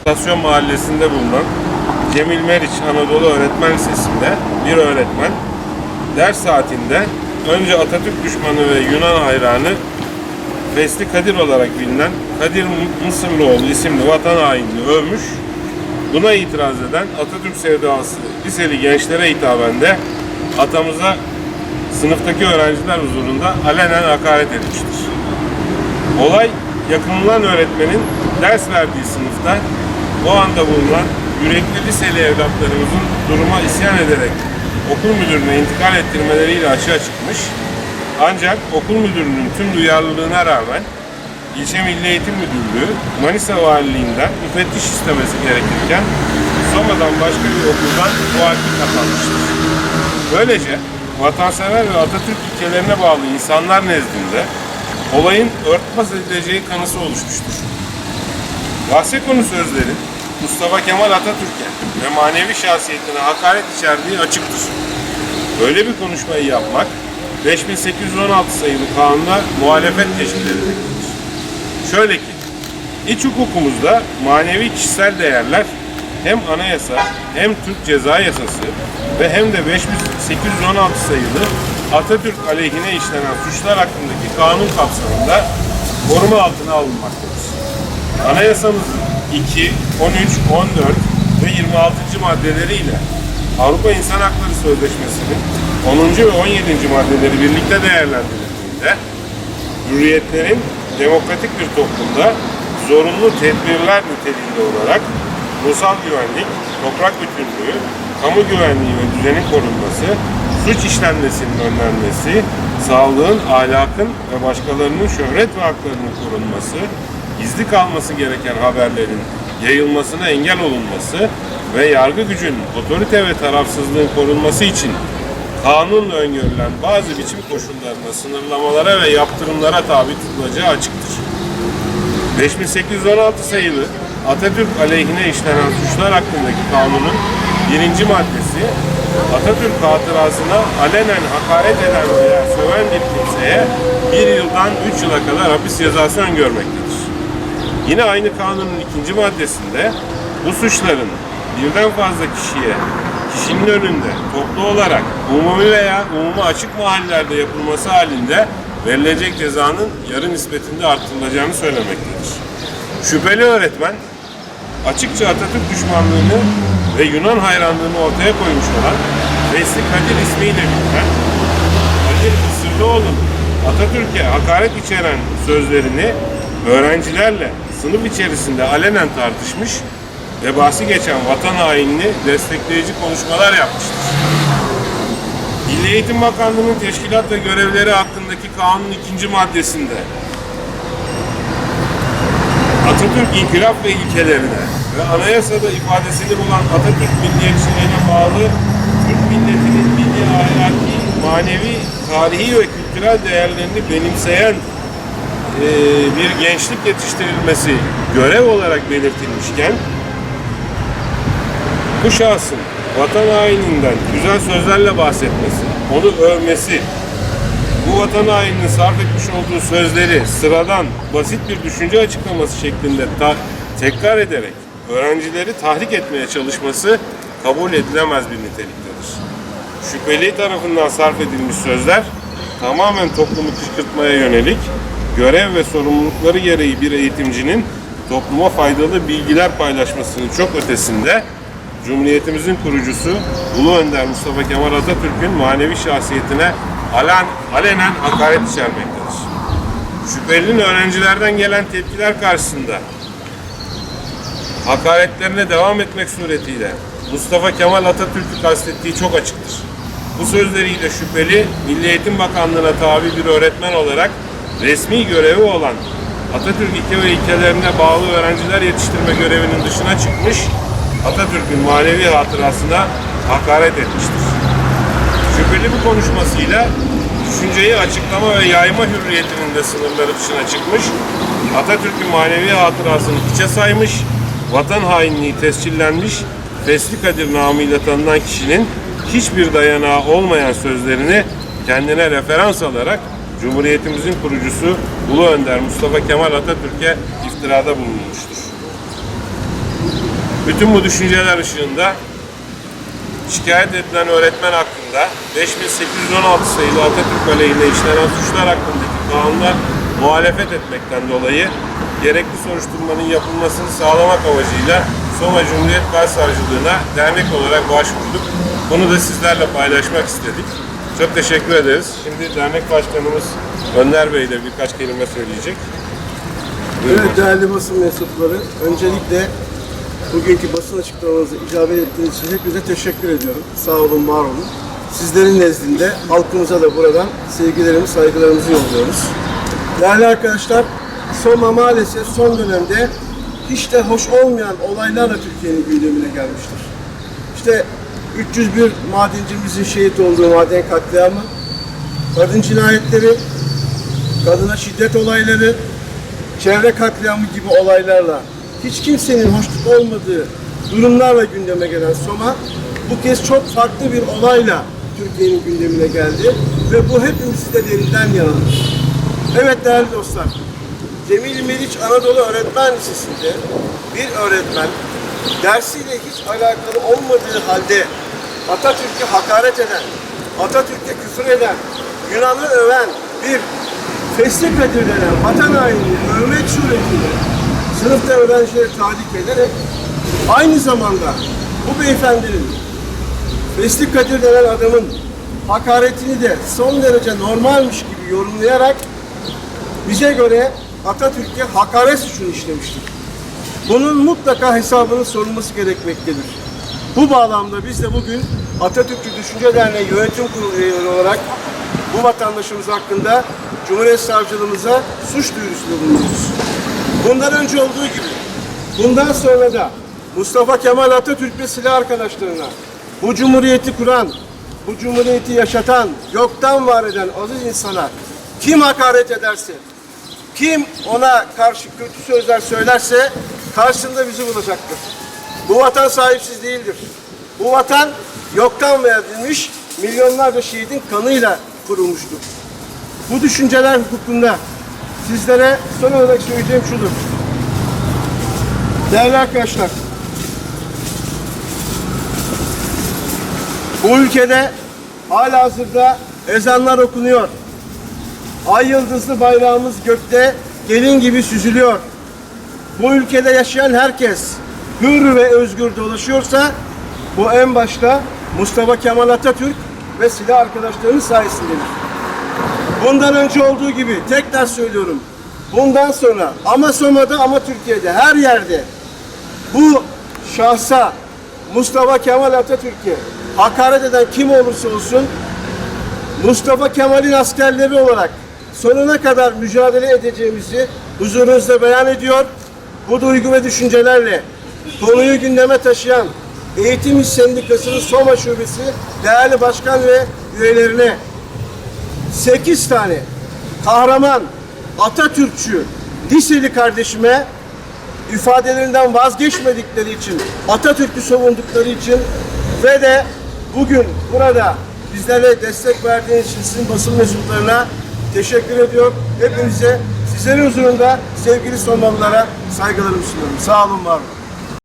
Stasyon Mahallesi'nde bulunan Cemil Meriç Anadolu Öğretmen Lisesi'nde bir öğretmen ders saatinde önce Atatürk düşmanı ve Yunan hayranı Fesli Kadir olarak bilinen Kadir Mısırlıoğlu isimli vatan hainini övmüş. Buna itiraz eden Atatürk sevdası liseli gençlere hitaben de atamıza sınıftaki öğrenciler huzurunda alenen hakaret etmiştir. Olay yakınılan öğretmenin ders verdiği sınıfta o anda bulunan yürekli liseli evlatlarımızın duruma isyan ederek okul müdürüne intikal ettirmeleriyle açığa çıkmış. Ancak okul müdürünün tüm duyarlılığına rağmen İlçe Milli Eğitim Müdürlüğü Manisa Valiliğinden müfettiş istemesi gerekirken Soma'dan başka bir okuldan muhaliflik atanmıştır. Böylece vatansever ve Atatürk ilkelerine bağlı insanlar nezdinde olayın örtbas edileceği kanısı oluşmuştur. Bahse konu sözlerin Mustafa Kemal Atatürk'e ve manevi şahsiyetine hakaret içerdiği açıktır. Böyle bir konuşmayı yapmak 5816 sayılı kanunda muhalefet teşkil edilmektedir. Şöyle ki, iç hukukumuzda manevi kişisel değerler hem anayasa hem Türk Ceza Yasası ve hem de 5816 sayılı Atatürk aleyhine işlenen suçlar hakkındaki kanun kapsamında koruma altına alınmaktadır. Anayasamızın 2, 13, 14 ve 26. maddeleriyle Avrupa İnsan Hakları Sözleşmesi'nin 10. ve 17. maddeleri birlikte değerlendirildiğinde hürriyetlerin demokratik bir toplumda zorunlu tedbirler niteliğinde olarak ulusal güvenlik, toprak bütünlüğü, kamu güvenliği ve düzenin korunması, suç işlenmesinin önlenmesi, sağlığın, ahlakın ve başkalarının şöhret ve haklarının korunması, gizli kalması gereken haberlerin yayılmasına engel olunması ve yargı gücünün otorite ve tarafsızlığın korunması için kanunla öngörülen bazı biçim koşullarına, sınırlamalara ve yaptırımlara tabi tutulacağı açıktır. 5816 sayılı Atatürk aleyhine işlenen suçlar hakkındaki kanunun birinci maddesi Atatürk hatırasına alenen hakaret eden veya söven bir kimseye bir yıldan üç yıla kadar hapis cezası öngörmektedir. Yine aynı kanunun ikinci maddesinde bu suçların birden fazla kişiye kişinin önünde toplu olarak umumi veya umumi açık mahallelerde yapılması halinde verilecek cezanın yarı nispetinde artırılacağını söylemektedir. Şüpheli öğretmen açıkça Atatürk düşmanlığını ve Yunan hayranlığını ortaya koymuş olan Vesli Kadir ismiyle bilinen Kadir Mısırlıoğlu'nun Atatürk'e hakaret içeren sözlerini öğrencilerle sınıf içerisinde alenen tartışmış ve bahsi geçen vatan hainini destekleyici konuşmalar yapmıştır. Milli Eğitim Bakanlığı'nın teşkilat ve görevleri hakkındaki kanunun ikinci maddesinde Atatürk inkılap ve ilkelerine ve anayasada ifadesini bulan Atatürk milliyetçiliğine bağlı Türk milletinin milli ahlaki, manevi, tarihi ve kültürel değerlerini benimseyen bir gençlik yetiştirilmesi görev olarak belirtilmişken bu şahsın vatan haininden güzel sözlerle bahsetmesi, onu övmesi, bu vatan haininin sarf etmiş olduğu sözleri sıradan basit bir düşünce açıklaması şeklinde tekrar ederek öğrencileri tahrik etmeye çalışması kabul edilemez bir niteliktedir. Şüpheli tarafından sarf edilmiş sözler tamamen toplumu kışkırtmaya yönelik görev ve sorumlulukları gereği bir eğitimcinin topluma faydalı bilgiler paylaşmasının çok ötesinde Cumhuriyetimizin kurucusu Ulu Önder Mustafa Kemal Atatürk'ün manevi şahsiyetine alen, alenen hakaret içermektedir. Şüphelinin öğrencilerden gelen tepkiler karşısında hakaretlerine devam etmek suretiyle Mustafa Kemal Atatürk'ü kastettiği çok açıktır. Bu sözleriyle şüpheli Milli Eğitim Bakanlığı'na tabi bir öğretmen olarak resmi görevi olan Atatürk ilke ve ilkelerine bağlı öğrenciler yetiştirme görevinin dışına çıkmış, Atatürk'ün manevi hatırasına hakaret etmiştir. Şüpheli bu konuşmasıyla düşünceyi açıklama ve yayma hürriyetinin de sınırları dışına çıkmış, Atatürk'ün manevi hatırasını hiçe saymış, vatan hainliği tescillenmiş, Fesli Kadir namıyla tanınan kişinin hiçbir dayanağı olmayan sözlerini kendine referans alarak Cumhuriyetimizin kurucusu Ulu Önder Mustafa Kemal Atatürk'e iftirada bulunmuştur. Bütün bu düşünceler ışığında şikayet edilen öğretmen hakkında 5816 sayılı Atatürk aleyhine işlenen suçlar hakkındaki kanuna muhalefet etmekten dolayı gerekli soruşturmanın yapılmasını sağlamak amacıyla Soma Cumhuriyet Başsavcılığına dernek olarak başvurduk. Bunu da sizlerle paylaşmak istedik. Çok teşekkür ederiz. Şimdi dernek başkanımız Önder Bey de birkaç kelime söyleyecek. Buyurun. Evet değerli basın mensupları, öncelikle bugünkü basın açıklamanızı icabet ettiğiniz için hepinize teşekkür ediyorum. Sağ olun, var olun. Sizlerin nezdinde halkımıza da buradan sevgilerimizi, saygılarımızı yolluyoruz. Değerli arkadaşlar, Soma maalesef son dönemde hiç de hoş olmayan olaylarla Türkiye'nin gündemine gelmiştir. İşte 301 madencimizin şehit olduğu maden katliamı, kadın cinayetleri, kadına şiddet olayları, çevre katliamı gibi olaylarla hiç kimsenin hoşnut olmadığı durumlarla gündeme gelen Soma bu kez çok farklı bir olayla Türkiye'nin gündemine geldi ve bu hepimizi de derinden yaraladı. Evet değerli dostlar, Cemil Meriç Anadolu Öğretmen Lisesi'nde bir öğretmen dersiyle hiç alakalı olmadığı halde Atatürk'e hakaret eden, Atatürk'e küfür eden, Yunan'ı öven bir Fesli Kadir denen vatan hainini övmek suretiyle sınıfta öğrencileri tahrik ederek aynı zamanda bu beyefendinin Fesli Kadir adamın hakaretini de son derece normalmiş gibi yorumlayarak bize göre Atatürk'e hakaret suçunu işlemiştir. Bunun mutlaka hesabının sorulması gerekmektedir. Bu bağlamda biz de bugün Atatürkçü Düşünce Derneği Yönetim Kurulu üyeleri olarak bu vatandaşımız hakkında Cumhuriyet Savcılığımıza suç duyurusunda bulunuyoruz. Bundan önce olduğu gibi bundan sonra da Mustafa Kemal Atatürk ve silah arkadaşlarına bu cumhuriyeti kuran, bu cumhuriyeti yaşatan, yoktan var eden aziz insana kim hakaret ederse, kim ona karşı kötü sözler söylerse karşısında bizi bulacaktır. Bu vatan sahipsiz değildir. Bu vatan yoktan verilmiş milyonlarca şehidin kanıyla kurulmuştur. Bu düşünceler hukukunda sizlere son olarak söyleyeceğim şudur. Değerli arkadaşlar, bu ülkede hala hazırda ezanlar okunuyor. Ay yıldızlı bayrağımız gökte gelin gibi süzülüyor. Bu ülkede yaşayan herkes hür ve özgür dolaşıyorsa bu en başta Mustafa Kemal Atatürk ve silah arkadaşlarının sayesindedir. Bundan önce olduğu gibi tekrar söylüyorum. Bundan sonra ama Soma'da ama Türkiye'de her yerde bu şahsa Mustafa Kemal Atatürk'e hakaret eden kim olursa olsun Mustafa Kemal'in askerleri olarak sonuna kadar mücadele edeceğimizi huzurunuzda beyan ediyor. Bu duygu ve düşüncelerle konuyu gündeme taşıyan Eğitim İş Sendikası'nın Soma Şubesi değerli başkan ve üyelerine 8 tane kahraman Atatürkçü liseli kardeşime ifadelerinden vazgeçmedikleri için, Atatürk'ü savundukları için ve de bugün burada bizlere destek verdiğiniz için sizin basın mensuplarına teşekkür ediyorum. Hepinize sizlerin huzurunda sevgili Somalılara saygılarımı sunuyorum. Sağ olun, var olun.